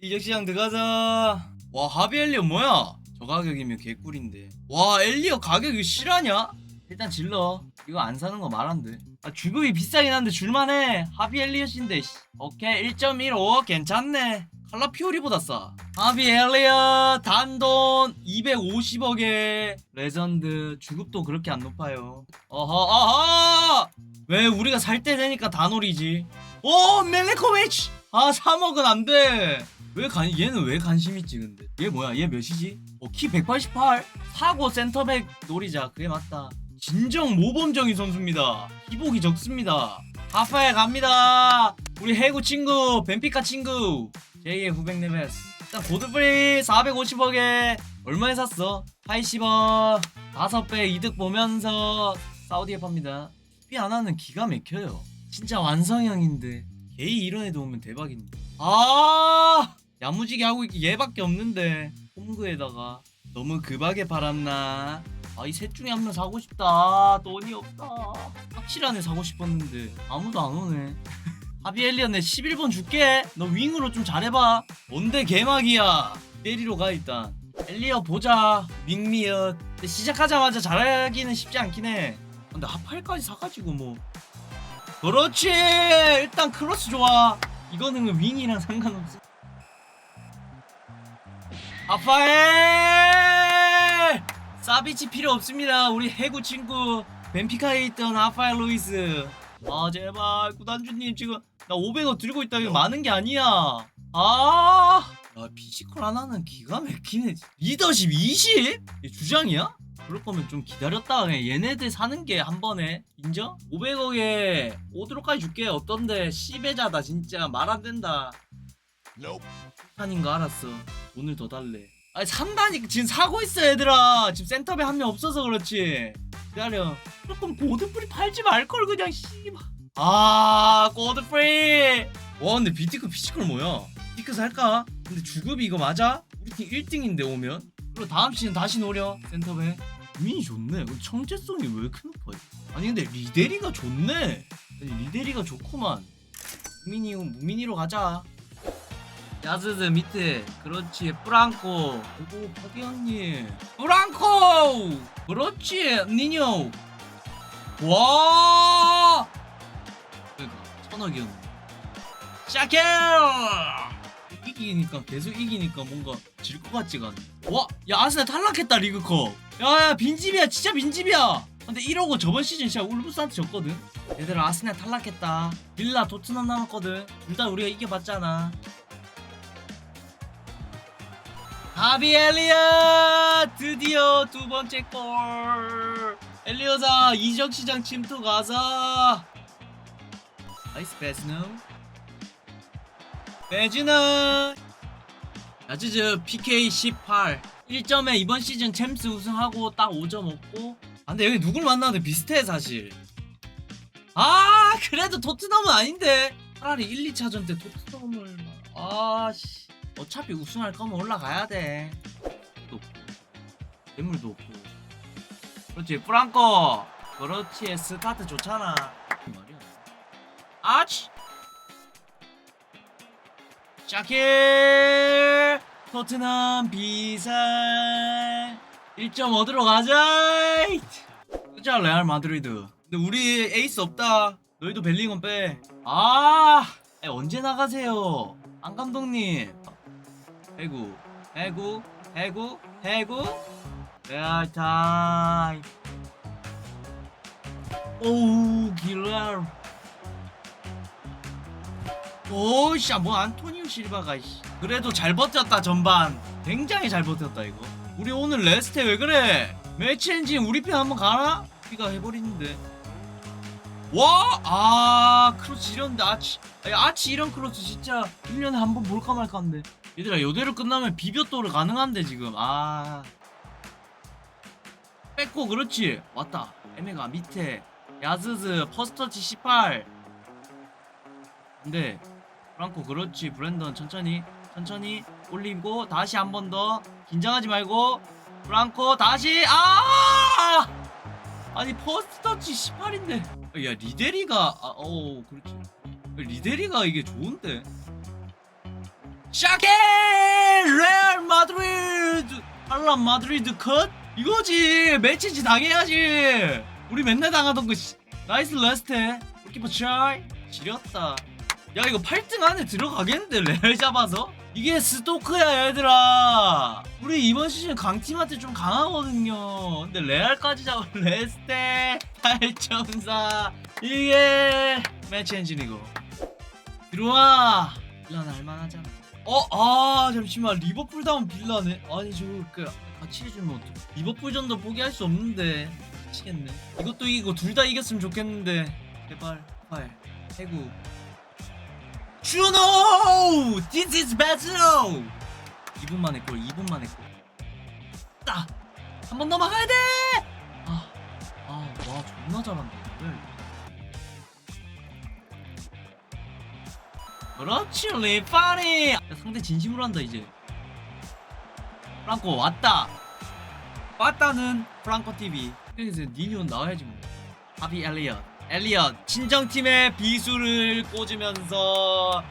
이적시장 들어가자. 와 하비 엘리어 뭐야? 저 가격이면 개꿀인데. 와 엘리어 가격이 실하냐? 일단 질러. 이거 안 사는 거 말한대 아 주급이 비싸긴 한데 줄만해. 하비 엘리엇인데 씨. 오케이 1.15 괜찮네. 칼라 피오리보다 싸. 하비 엘리엇 단돈 250억에 레전드. 주급도 그렇게 안 높아요. 어허 어허! 왜 우리가 살 때 되니까 다놀이지? 오 멜레코비치 아 3억은 안돼. 왜 간, 얘는 왜 관심 있지 근데? 얘 뭐야? 얘 몇이지? 어, 키 188? 사고 센터백 노리자. 그게 맞다. 진정 모범적인 선수입니다. 기복이 적습니다. 하파에 갑니다. 우리 해구 친구 벤피카 친구. 제2의 후백 네베스 일단 고드프리 450억에 얼마에 샀어? 80억. 5배 이득 보면서 사우디에 팝니다. 삐 하나는 기가 막혀요. 진짜 완성형인데 게이 이런 애도 오면 대박인데 아 야무지게 하고 있기 얘밖에 없는데 홈그에다가. 너무 급하게 팔았나? 아 이 셋 중에 한 명 사고 싶다. 돈이 없다. 확실한 애 사고 싶었는데 아무도 안 오네. 하비엘리언 내 11번 줄게. 너 윙으로 좀 잘해봐. 뭔데 개막이야? 때리러 가 일단. 엘리어 보자. 윙미엇. 시작하자마자 잘하기는 쉽지 않긴 해. 근데 하팔까지 사가지고 뭐 그렇지. 일단 크로스 좋아. 이거는 윙이랑 상관없어. 아파엘 사비치 필요 없습니다. 우리 해구 친구 벤피카에 있던 아파엘 루이스. 아 제발. 구단주님 지금 나 500원 들고 있다 이거 많은 게 아니야 아. 야, 피지컬 하나는 기가 막히네 리더십 20? 이게 주장이야? 그럴 거면 좀 기다렸다가 그냥 얘네들 사는 게 한 번에. 인정? 500억에 오드로까지 줄게. 어떤데? 시배자다 진짜. 말 안 된다. 아닌 거 알았어. 돈을 더 달래. 아니 산다니까. 지금 사고 있어 얘들아. 지금 센터에 한명 없어서 그렇지. 기다려. 조금 고드프리 팔지 말 걸 그냥 씨발. 아 고드프리 와 근데 비티크 피지컬 뭐야? 피크 살까? 근데 주급이 이거 맞아? 우리 팀 1등인데 오면? 그리고 다음 시즌 다시 노려 센터에 민이 좋네. 우리 청재성이 왜 이렇게 높아? 아니 근데 리데리가 좋네. 아니, 리데리가 좋구만. 무민이 무민이로 가자. 야즈드 밑에. 그렇지. 프랑코. 오고 파기 형님 프랑코! 그렇지 니뇨. 와! 그러니까 천억이었네 샤켈 이기니까 계속 이기니까 뭔가 질 것 같지가 않네. 와 야 아스날 탈락했다 리그컵. 야 야 빈집이야 진짜 빈집이야. 근데 이러고 저번 시즌 진짜 울브스한테 졌거든. 얘들아 아스날 탈락했다. 빌라 토트넘 남았거든. 둘 다 우리가 이겨봤잖아. 하비 엘리엇 드디어 두 번째 골. 엘리엇아 이적 시장 침투 가자. 나이스 패스는 배즈는 야즈즈 PK 18 1점에 이번 시즌 챔스 우승하고 딱 5점 얻고 아 근데 여기 누굴 만나도 비슷해 사실 아 그래도 토트넘은 아닌데 차라리 1, 2차전 때 토트넘을 아씨 어차피 우승할 거면 올라가야 돼. 괴물도 없고. 그렇지, 프랑코. 그렇지, 스타트 좋잖아. 말이야. 아치. 샤킬. 토트넘 비상. 1점 얻으러 가자. 그자 레알 마드리드. 근데 우리 에이스 없다. 너희도 벨링엄 빼. 아, 에, 언제 나가세요? 안 감독님. 해구 해구 해구 해구 레알 타임 오우 길랄 오씨야 뭐 안토니오 실바가 씨. 그래도 잘 버텼다 전반. 굉장히 잘 버텼다 이거. 우리 오늘 레스테 왜 그래? 매치 엔진 우리 편 한번 가나? 피가 해버리는데. 와! 아 크로스 이런데 아치 아치 이런 크로스 진짜 1년에 한 번 볼까 말까 한데. 얘들아 요대로 끝나면 비벼또를 가능한데 지금. 아. 뺏고 그렇지. 왔다. 에메가 밑에. 야즈즈 퍼스터치 18 근데 프랑코 그렇지. 브랜던 천천히 천천히 올리고 다시 한 번 더. 긴장하지 말고. 프랑코 다시. 아! 아니 퍼스터치 18인데. 야 리데리가 아 어 그렇지. 리데리가 이게 좋은데. 샤케! 레알 마드리드! 할람 마드리드 컷? 이거지. 매치지 당해야지. 우리 맨날 당하던 거 씨. 나이스 레스테 골키퍼 차이. 지렸다 야 이거 8등 안에 들어가겠는데 레알 잡아서? 이게 스토크야 얘들아. 우리 이번 시즌 강팀한테 좀 강하거든요. 근데 레알까지 잡아 레스테 8.4 이게 매치 엔진이고. 들어와. 빌라는 할만하잖아. 어? 아 잠시만. 리버풀 다운 빌라네 아니 저거 그 같이 해주면 어떡해? 리버풀전도 포기할 수 없는데. 미치겠네. 이것도 이기고 둘 다 이겼으면 좋겠는데. 제발 팔. 해구 주노! This is battle! 2분 만에 골 2분 만에 골 딱! 한번더 막아야 돼! 아, 아, 와 존나 잘한다 오늘 그렇지 야, 상대 진심으로 한다 이제 프랑코 왔다 왔다는 프랑코 TV 여기서 니니온 나와야지 뭐 하비 엘리엇 엘리엇 친정팀의 비수를 꽂으면서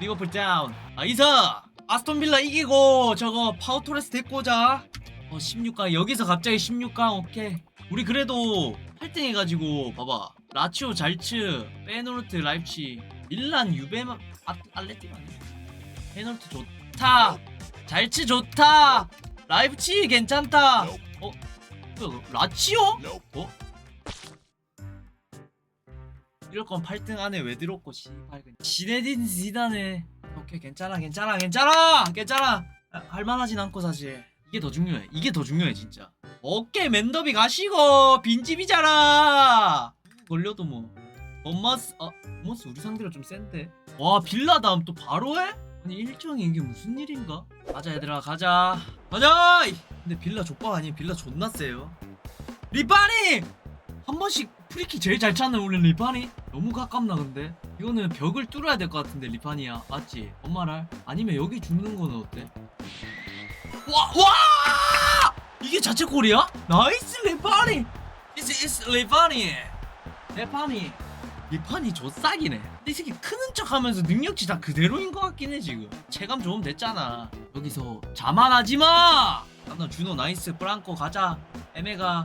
리버풀 다운. 아 이사 아스톤빌라 이기고 저거 파우토레스 오자. 어 16강 여기서 갑자기 16강 오케이. 우리 그래도 8등 해가지고 봐봐. 라치오 잘츠 페노르트 라이프치 밀란 유베마 아, 알레티마 페노르트 좋다. 잘츠 좋다. 라이프치 괜찮다. 어? 라치오? 어? 이럴 건 8등 안에 왜 들었고 씨발. 그냥. 지네딘 지단에. 오케이 괜찮아 괜찮아 괜찮아! 괜찮아! 아, 할만하진 않고 사실. 이게 더 중요해. 이게 더 중요해 진짜. 오케이 맨더비 가시고 빈집이잖아! 걸려도 뭐. 엄마스 아 엄마스 우리 상대가 좀 센데? 와 빌라 다음 또 바로 해? 아니 일정이 이게 무슨 일인가? 가자 얘들아 가자. 가자! 근데 빌라 족밥 아니에요 빌라 존나 세요. 리파니 한 번씩 프리킥 제일 잘 찾는 우리 리파니? 너무 가깝나 근데? 이거는 벽을 뚫어야 될 것 같은데 리파니야. 맞지? 엄마랄? 아니면 여기 죽는 거는 어때? 와 와! 이게 자책골이야? 나이스 리파니! This is 리파니. 리파니. 리파니 조싹이네. 근데 이 새끼 크는 척 하면서 능력치 다 그대로인 것 같긴 해 지금. 체감 좋으면 됐잖아. 여기서 자만하지 마! 나 준호 나이스 프랑코 가자. 에메가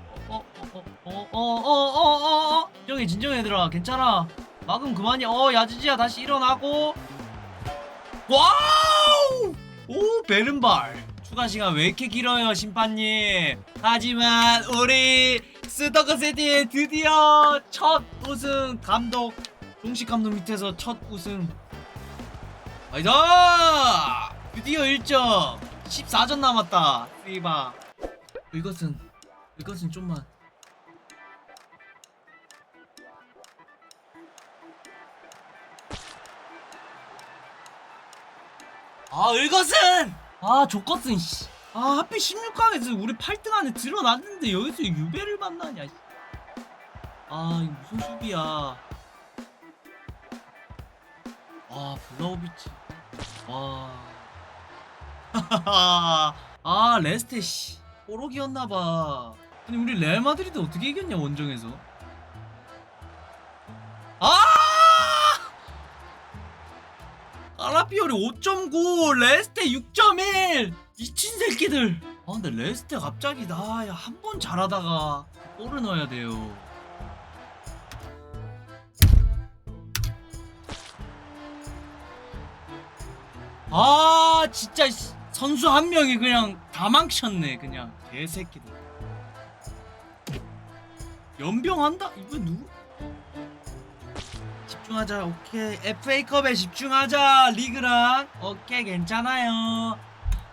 와우! 오 베른발. 추가 시간 왜 이렇게 길어요 심판님? 하지만 우리 스토커시티 드디어 첫 우승 감독 종식 감독 밑에서 첫 우승. 나이스 드디어 1점 14점 남았다. 리바. 이것은 이것은 좀만 아 이것은! 아 조커슨 씨. 아 하필 16강에서 우리 8등 안에 들어놨는데 여기서 유배를 만나냐 씨. 아 이거 무슨 수비야. 아 블라우비치. 와. 아 레스테 씨. 뽀록이었나봐. 아니 우리 레알 마드리드 어떻게 이겼냐 원정에서? 아 아라피오리 5.9 레스테 6.1 미친 새끼들. 아 근데 레스테 갑자기 나 한 번 잘하다가 골을 넣어야 돼요. 아 진짜 씨, 선수 한 명이 그냥 다 망쳤네 그냥. 개새끼들. 연병한다? 이거 누구? 집중하자. 오케이. FA컵에 집중하자. 리그랑. 오케이 괜찮아요.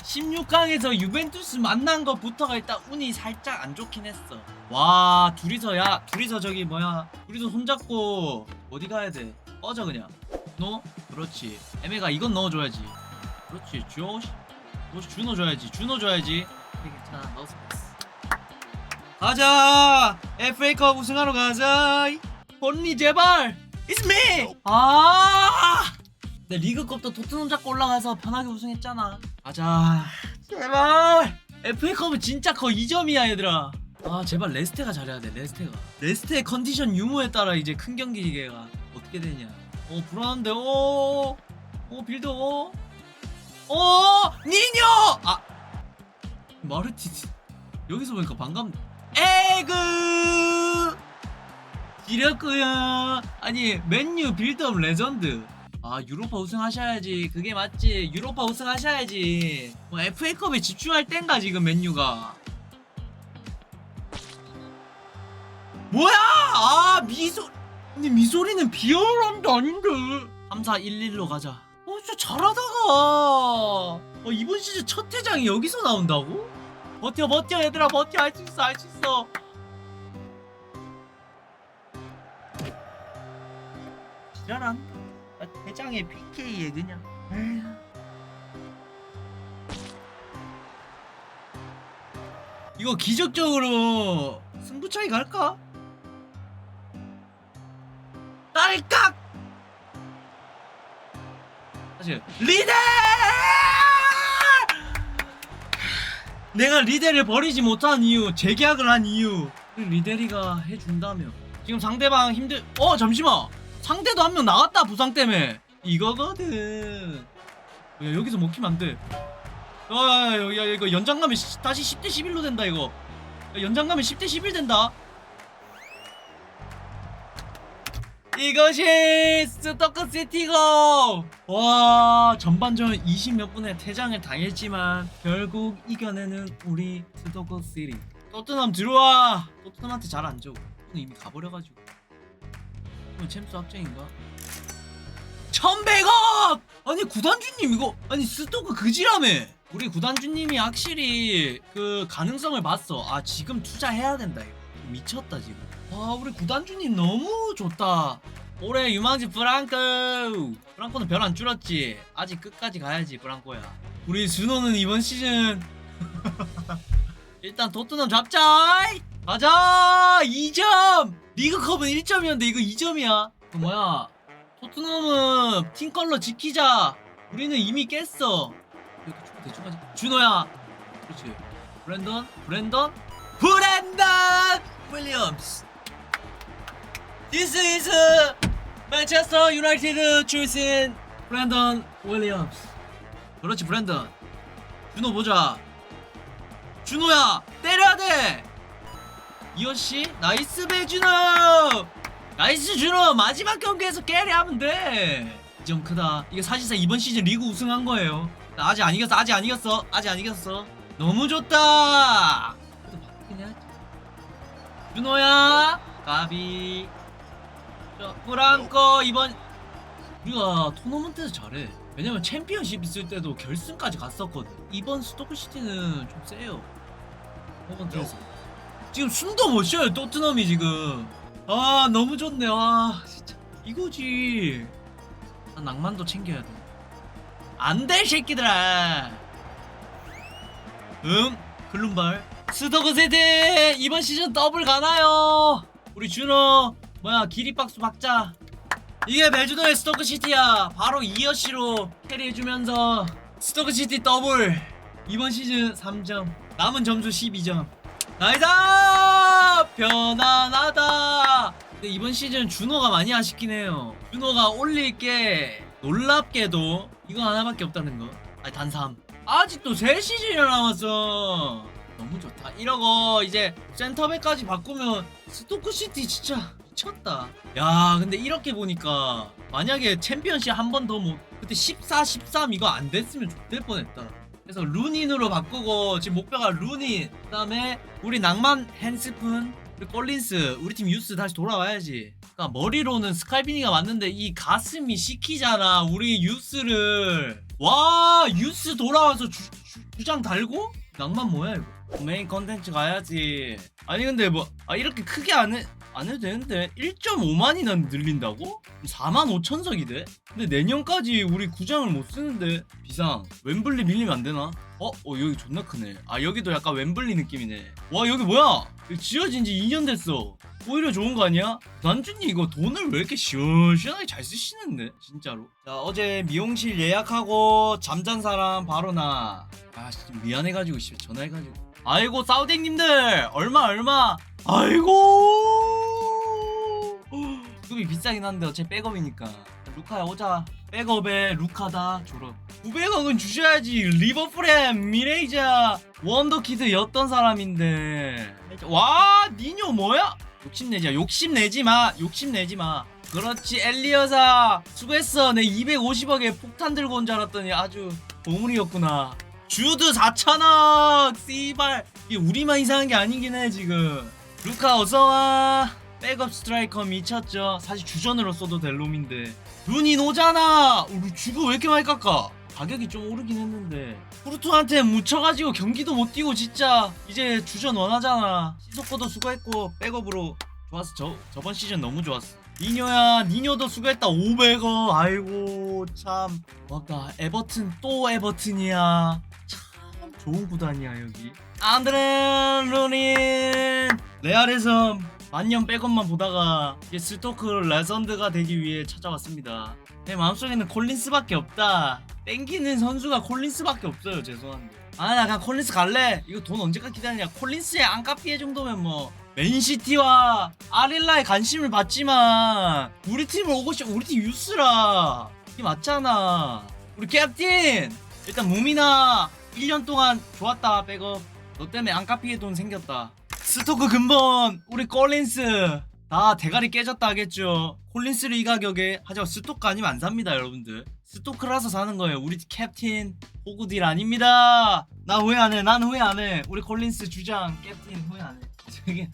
16강에서 유벤투스 만난 것부터가 일단 운이 살짝 안 좋긴 했어. 와 둘이서 야. 둘이서 저기 뭐야. 둘이서 손잡고 어디 가야 돼? 꺼져 그냥. 너? 그렇지. 에메가 이건 넣어줘야지. 그렇지. 조시 조시 준호 줘야지. 준호 줘야지. 괜찮아. 넣었어. 가자! FA컵 우승하러 가자. 언니 제발 It's me! 아! 내 리그컵도 토트넘 잡고 올라가서 편하게 우승했잖아. 가자. 제발! FA컵은 진짜 거의 2점이야 얘들아. 아 제발 레스테가 잘해야 돼 레스테가. 레스테의 컨디션 유무에 따라 이제 큰 경기 기계가 어떻게 되냐. 어 불안한데 어, 어 빌드 어, 어 니뇨! 아 마르티스 여기서 보니까 반감. 에그 지렸구요 아니 맨유 빌드업 레전드. 아 유로파 우승하셔야지. 그게 맞지. 유로파 우승하셔야지. 뭐 FA컵에 집중할 땐가 지금 맨유가. 뭐야? 아 미소 근데 미소리는 비어람도 아닌데. 3 4 1 1로 가자. 어 진짜 잘하다가. 어, 이번 시즌 첫 회장이 여기서 나온다고? 버텨 버텨 얘들아. 버텨. 할 수 있어 할 수 있어 지랄한 아, 대장의 PK에 그냥. 이거 기적적으로 승부차기 갈까? 딸깍! 사실 리데! 내가 리데를 버리지 못한 이유, 재계약을 한 이유 리데리가 해준다며 지금 상대방 힘들... 어 잠시만! 상대도 한 명 나갔다 부상 때문에. 이거거든. 야 여기서 먹히면 안돼. 야, 야, 야, 이거 연장 가면 시- 다시 10대 11로 된다 이거. 야, 연장 가면 10대 11 된다. 이것이 스토커 시티고. 와 전반전 20몇 분에 퇴장을 당했지만 결국 이겨내는 우리 스토커 시티. 토트넘 들어와. 토트넘한테 잘 안 줘. 이미 가버려가지고 이건 챔스 확정인가? 1100억! 아니 구단주님 이거 아니 스토커 그지라며! 우리 구단주님이 확실히 그 가능성을 봤어. 아 지금 투자해야 된다. 이거 미쳤다 지금. 와 우리 구단주님 너무 좋다. 올해 유망주 브랑코! 브랑코는 별 안 줄었지. 아직 끝까지 가야지 브랑코야. 우리 준호는 이번 시즌. 일단 토트넘 잡자 가자! 2점! 리그컵은 1점이었는데 이거 2점이야. 그 뭐야? 토트넘은 팀 컬러 지키자. 우리는 이미 깼어. 이렇게 축구 대충 하지 준호야. 그렇지. 브랜던? 브랜던? 브랜던 윌리엄스. This is Manchester United 출신 브랜던 윌리엄스. 그렇지 브랜던. 준호 보자. 준호야 때려야 돼 이어씨 나이스 배준호! 나이스 준호! 마지막 경기에서 깨리하면 돼이점 크다. 이게 사실상 이번 시즌 리그 우승한 거예요. 나 아직 안 이겼어 아직 안 이겼어 아직 안 이겼어. 너무 좋다! 준호야! 까비. 자, 프랑코 이번 우리가 토너먼트에서 잘해. 왜냐면 챔피언십 있을 때도 결승까지 갔었거든. 이번 스토크시티는 좀 세요. 토너먼트에서 지금 숨도 못 쉬어요 토트넘이 지금. 아 너무 좋네. 아 진짜. 이거지. 난 낭만도 챙겨야 돼. 안돼 새끼들아. 응? 글룸발. 스토크 세대 이번 시즌 더블 가나요? 우리 준호 뭐야 기립박수 박자. 이게 벨주도의 스토크 시티야. 바로 이어시로 캐리해주면서 스토크 시티 더블. 이번 시즌 3점 남은 점수 12점 나이다 편안하다! 근데 이번 시즌 준호가 많이 아쉽긴 해요. 준호가 올릴 게 놀랍게도 이거 하나밖에 없다는 거. 아니 단 3 아직도 3시즌이나 남았어. 너무 좋다. 이러고 이제 센터백까지 바꾸면 스토크시티 진짜 미쳤다. 야 근데 이렇게 보니까 만약에 챔피언십 한 번더못 그때 14, 13 이거 안 됐으면 좋될 뻔했다 그래서 루닌으로 바꾸고 지금 목표가 루닌 그다음에 우리 낭만 핸스푼 그리고 꼴린스 우리 팀 유스 다시 돌아와야지. 그러니까 머리로는 스칼비니가 맞는데 이 가슴이 시키잖아 우리 유스를. 와 유스 돌아와서 주, 주, 주장 달고? 낭만 뭐야 이거? 메인 컨텐츠 가야지. 아니 근데 뭐 아 이렇게 크게 안 해? 안 해도 되는데 1.5만이나 늘린다고? 4만 5천석이 돼? 근데 내년까지 우리 구장을 못 쓰는데. 비상. 웸블리 밀리면 안 되나? 어? 어 여기 존나 크네. 아 여기도 약간 웸블리 느낌이네. 와 여기 뭐야? 지어진 지 2년 됐어. 오히려 좋은 거 아니야? 단준이 이거 돈을 왜 이렇게 시원시원하게 잘 쓰시는데 진짜로. 자 어제 미용실 예약하고 잠잔 사람 바로 나아 미안해가지고 씨 전화해가지고. 아이고 사우댕님들! 얼마 얼마? 아이고 수급이 비싸긴 한데 어차피 백업이니까. 루카야 오자. 백업에 루카다. 졸업. 900억은 주셔야지. 리버풀의 미레이자 원더키드였던 사람인데. 와 니뇨 뭐야? 욕심내지 마 욕심내지 마. 욕심내지 마. 그렇지 엘리어사. 수고했어. 내 250억에 폭탄 들고 온 줄 알았더니 아주 보물이었구나. 주드 4천억! 씨발. 이게 우리만 이상한 게 아니긴 해 지금. 루카 어서와 백업 스트라이커 미쳤죠. 사실 주전으로 써도 될 놈인데. 눈이 오잖아! 우리 주고 왜 이렇게 많이 깎아? 가격이 좀 오르긴 했는데. 포르투한테 묻혀가지고 경기도 못 뛰고 진짜. 이제 주전 원하잖아. 시소코도 수고했고 백업으로 좋았어. 저, 저번 시즌 너무 좋았어. 니뇨야 니뇨도 수고했다. 500억. 아이고 참. 와까 에버튼 또 에버튼이야. 참 좋은 구단이야 여기. 안드레 루닌. 레알에서 만년 백업만 보다가 이제 스토크 레전드가 되기 위해 찾아왔습니다. 내 마음속에는 콜린스밖에 없다. 땡기는 선수가 콜린스밖에 없어요 죄송한데. 아 나 그냥 콜린스 갈래. 이거 돈 언제까지 기다리냐. 콜린스의 안카피에 정도면 뭐 맨시티와 아릴라에 관심을 받지만 우리 팀을 오고 싶 우리 팀 유스라. 이게 맞잖아. 우리 캡틴! 일단 무미나 1년 동안 좋았다 백업. 너 때문에 안카피에 돈 생겼다 스토크 근본 우리 콜린스. 다 대가리 깨졌다 하겠죠. 콜린스를 이 가격에 하지만 스토크 아니면 안 삽니다 여러분들. 스토크라서 사는 거예요. 우리 캡틴 호구딜 아닙니다. 나 후회 안해. 난 후회 안해. 우리 콜린스 주장 캡틴 후회 안해. 저게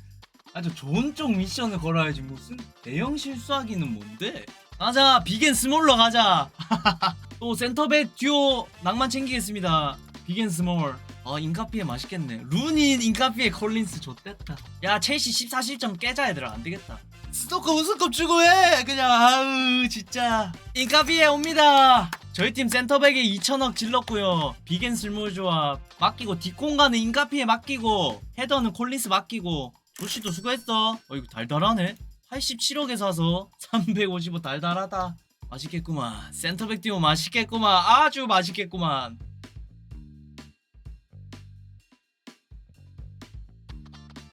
아주 좋은 쪽 미션을 걸어야지 무슨 대형 실수하기는 뭔데? 가자 비겐 스몰러 가자. 또 센터백 듀오 낭만 챙기겠습니다. 비겐 스몰 아 인카피에 맛있겠네. 루닌 인카피에 콜린스 좋댔다. 야 첼시 14실점 깨자 얘들아. 안되겠다. 스토커 우승컵 주고 해! 그냥 아우 진짜. 인카피에 옵니다. 저희 팀 센터백에 2천억 질렀고요. 비겐 슬몰 조합 맡기고 뒷공간은 인카피에 맡기고 헤더는 콜린스 맡기고 조시도 수고했어. 어 이거 달달하네. 87억에 사서 355 달달하다. 맛있겠구만. 센터백 띄워 맛있겠구만. 아주 맛있겠구만